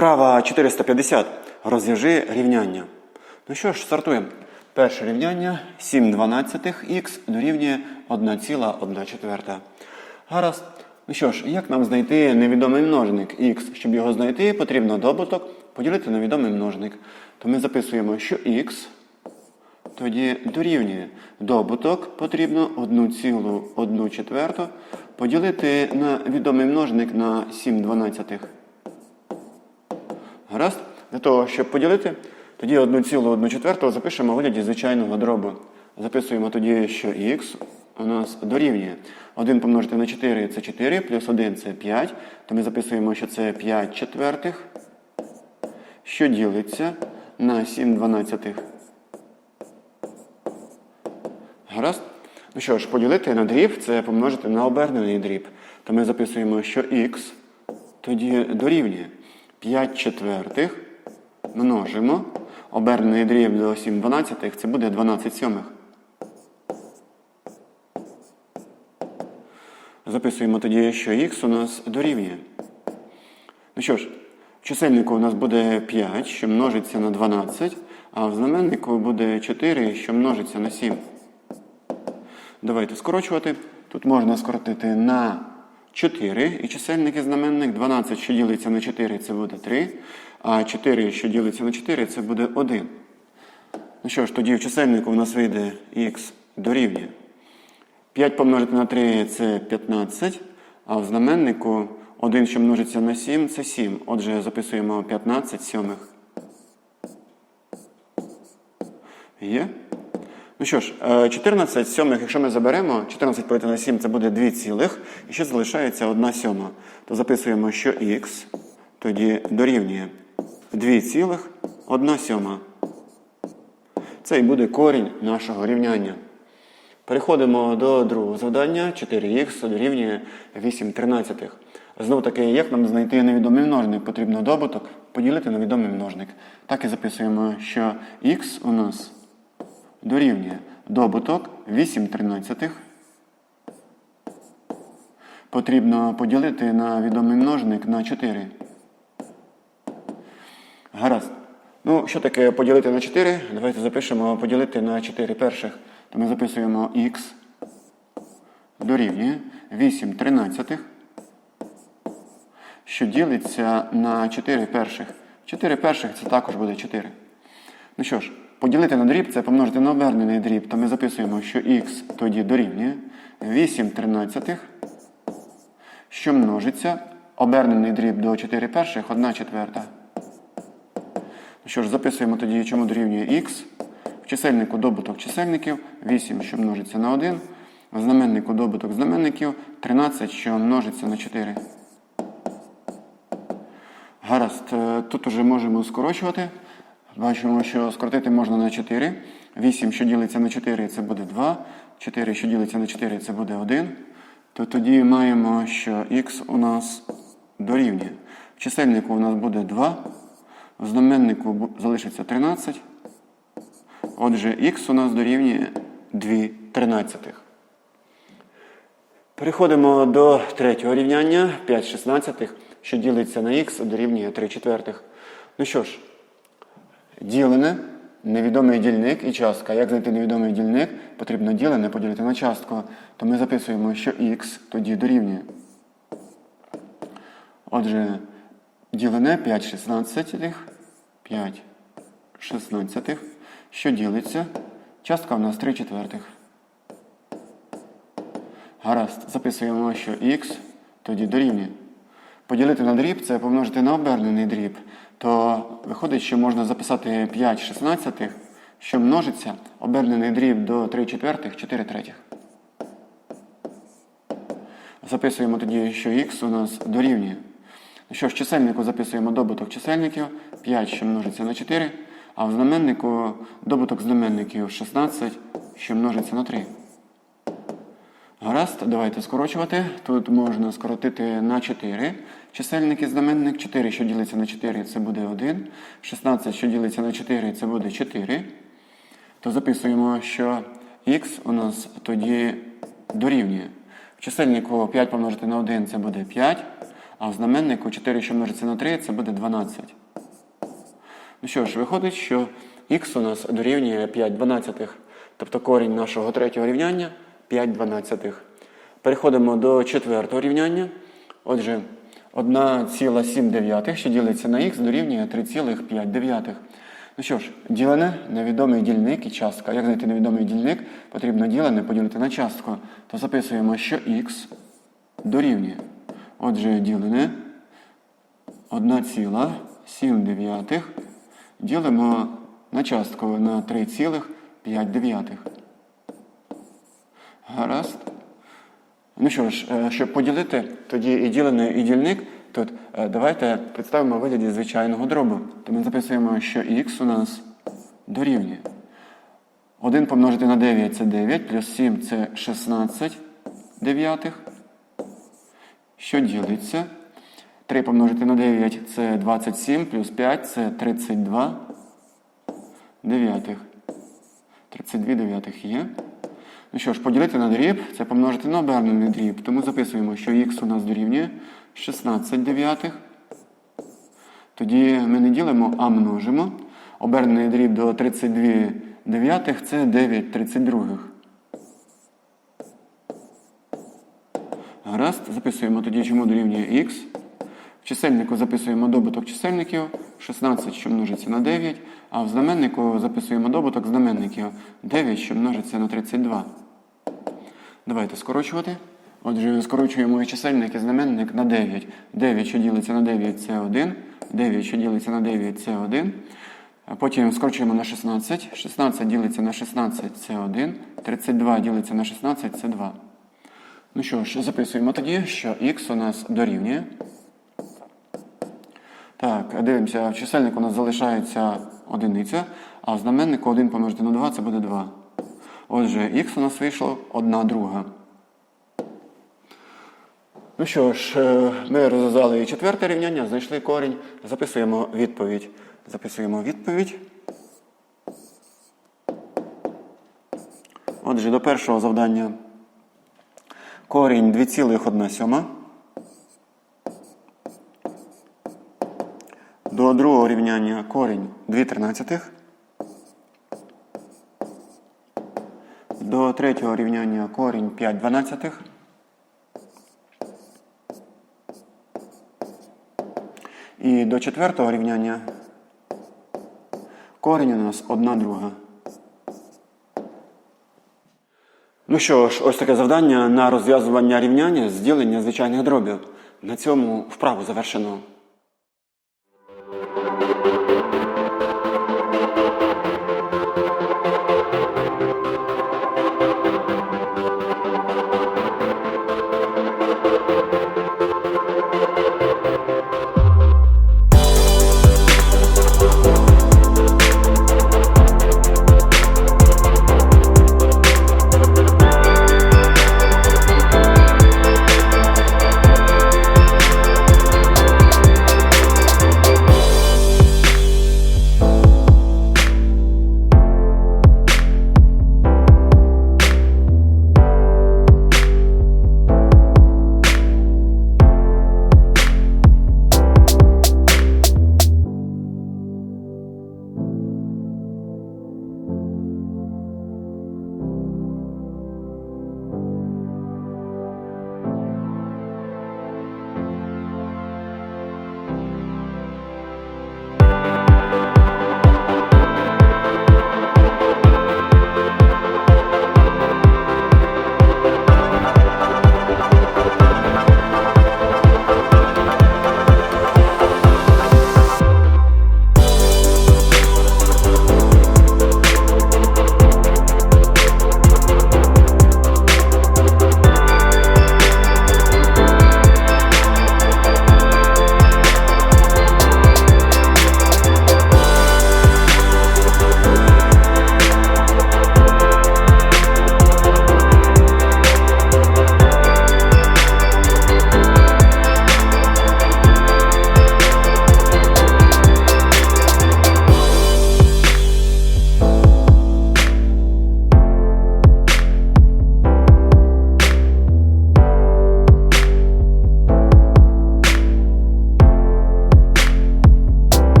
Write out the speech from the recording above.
Вправа 450. Розв'яжи рівняння. Ну що ж, стартуємо. Перше рівняння 7 дванадцятих х дорівнює 1,1 четверта. Гаразд. Ну що ж, як нам знайти невідомий множник х? Щоб його знайти, потрібно добуток поділити на відомий множник. То ми записуємо, що х тоді дорівнює добуток потрібно 1,1 четверту поділити на відомий множник на 7 дванадцятих. Гаразд? Для того, щоб поділити, тоді 1,1 четверту запишемо у вигляді звичайного дробу. Записуємо тоді, що х у нас дорівнює 1 помножити на 4 це 4, плюс 1 це 5. То ми записуємо, що це 5 четвертих, що ділиться на 7 дванадцятих. Гаразд? Ну що ж, поділити на дріб це помножити на обернений дріб. То ми записуємо, що х тоді дорівнює 5 четвертих множимо. Обернений дріб до 7 дванадцятих це буде 12 сьомих. Записуємо тоді, що х у нас дорівнює. Ну що ж, в чисельнику у нас буде 5, що множиться на 12, а в знаменнику буде 4, що множиться на 7. Давайте скорочувати. Тут можна скоротити на 4 і чисельник і знаменник. 12, що ділиться на 4, це буде 3. А 4, що ділиться на 4, це буде 1. Ну що ж, тоді в чисельнику у нас вийде х дорівнює. 5 помножити на 3 це 15, а в знаменнику 1, що множиться на 7, це 7. Отже, записуємо 15 сьомих. Є? Ну що ж, е, 14 сьомих, якщо ми заберемо, 14 поділити на 7 це буде 2 цілих, і ще залишається 1 сьома. То записуємо, що х тоді дорівнює 2 цілих 1 сьома. Це і буде корінь нашого рівняння. Переходимо до другого завдання. 4х дорівнює 8 тринадцятих. Знову таки, як нам знайти невідомий множник? Потрібно добуток поділити на відомий множник. Так і записуємо, що х у нас дорівнює добуток 8 тринадцятих. Потрібно поділити на відомий множник на 4. Гаразд. Ну, що таке поділити на 4? Давайте запишемо поділити на 4 перших. То ми записуємо х дорівнює 8 тринадцятих, що ділиться на 4 перших. 4 перших це також буде 4. Ну що ж, поділити на дріб це помножити на обернений дріб, то ми записуємо, що х тоді дорівнює 8 тринадцятих, що множиться обернений дріб до 4 перших, 1 четверта. Ну що ж, записуємо тоді, чому дорівнює х. В чисельнику добуток чисельників 8, що множиться на 1. В знаменнику добуток знаменників 13, що множиться на 4. Гаразд, е, тут уже можемо скорочувати. Бачимо, що скоротити можна на 4. 8, що ділиться на 4, це буде 2. 4, що ділиться на 4, це буде 1. То тоді маємо, що х у нас дорівнює. В чисельнику у нас буде 2. В знаменнику залишиться 13. Отже, х у нас дорівнює 2 тринадцятих. Переходимо до третього рівняння 5 шістнадцятих, що ділиться на х дорівнює 3 четвертих. Ну що ж, ділене, невідомий дільник і частка. Як знайти невідомий дільник? Потрібно ділене поділити на частку. То ми записуємо, що х тоді дорівнює. Отже, ділене 5 шістнадцятих, 5 шістнадцятих, що ділиться. Частка у нас 3 четвертих. Гаразд, записуємо, що х тоді дорівнює. Поділити на дріб це помножити на обернений дріб. То виходить, що можна записати 5 шістнадцятих, що множиться обернений дріб до 3 четвертих, 4 третіх. Записуємо тоді, що х у нас дорівнює. Що в чисельнику записуємо добуток чисельників 5, що множиться на 4, а в знаменнику добуток знаменників 16, що множиться на 3. Гаразд, давайте скорочувати. Тут можна скоротити на 4. Чисельник і знаменник 4, що ділиться на 4, це буде 1. 16, що ділиться на 4, це буде 4. То записуємо, що х у нас тоді дорівнює. В чисельнику 5 помножити на 1 це буде 5. а в знаменнику 4, що множиться на 3, це буде 12. Ну що ж, виходить, що х у нас дорівнює 5 дванадцятих, тобто корінь нашого третього рівняння 5 дванадцятих. Переходимо до четвертого рівняння. Отже, 1,7, що ділиться на х, дорівнює 3,5. Ну що ж, ділене, невідомий дільник і частка. Як знайти невідомий дільник? Потрібно ділене поділити на частку. То записуємо, що х дорівнює. Отже, ділене 1,7 ділимо на частку на 3,5. Гаразд. Ну що ж, е, щоб поділити, тоді і ділений, і дільник, тут е, давайте представимо вигляді звичайного дробу. То ми записуємо, що х у нас дорівнює. 1 помножити на 9 це 9, плюс 7 це 16 дев'ятих. Що ділиться? 3 помножити на 9 це 27, плюс 5 це 32 дев'ятих. 32 дев'ятих є. Ну що ж, поділити на дріб це помножити на обернений дріб. Тому записуємо, що х у нас дорівнює 16 дев'ятих. Тоді ми не ділимо, а множимо. Обернений дріб до 32 дев'ятих це 9 32. Гаразд, записуємо тоді, чому дорівнює х. Чисельнику записуємо добуток чисельників 16, що множиться на 9, а в знаменнику записуємо добуток знаменників 9, що множиться на 32. Давайте скорочувати. Отже, скорочуємо і чисельник і знаменник на 9. 9, що ділиться на 9, це 1. 9, що ділиться на 9, це 1. Потім скорочуємо на 16. 16 ділиться на 16, це 1. 32 ділиться на 16, це 2. Ну що ж, записуємо тоді, що х у нас дорівнює. Так, дивимося, в чисельнику у нас залишається одиниця, а в знаменнику 1 помножити на 2 це буде 2. Отже, х у нас вийшло 1 друга. Ну що ж, е, ми розв'язали четверте рівняння, знайшли корінь, записуємо відповідь. Записуємо відповідь. Отже, до першого завдання корінь 2,1 До другого рівняння корінь 2 тринадцятих. До третього рівняння корінь 5 дванадцятих. І до четвертого рівняння корінь у нас 1 друга. Ну що ж, ось таке завдання на розв'язування рівняння з ділення звичайних дробів. На цьому вправу завершено.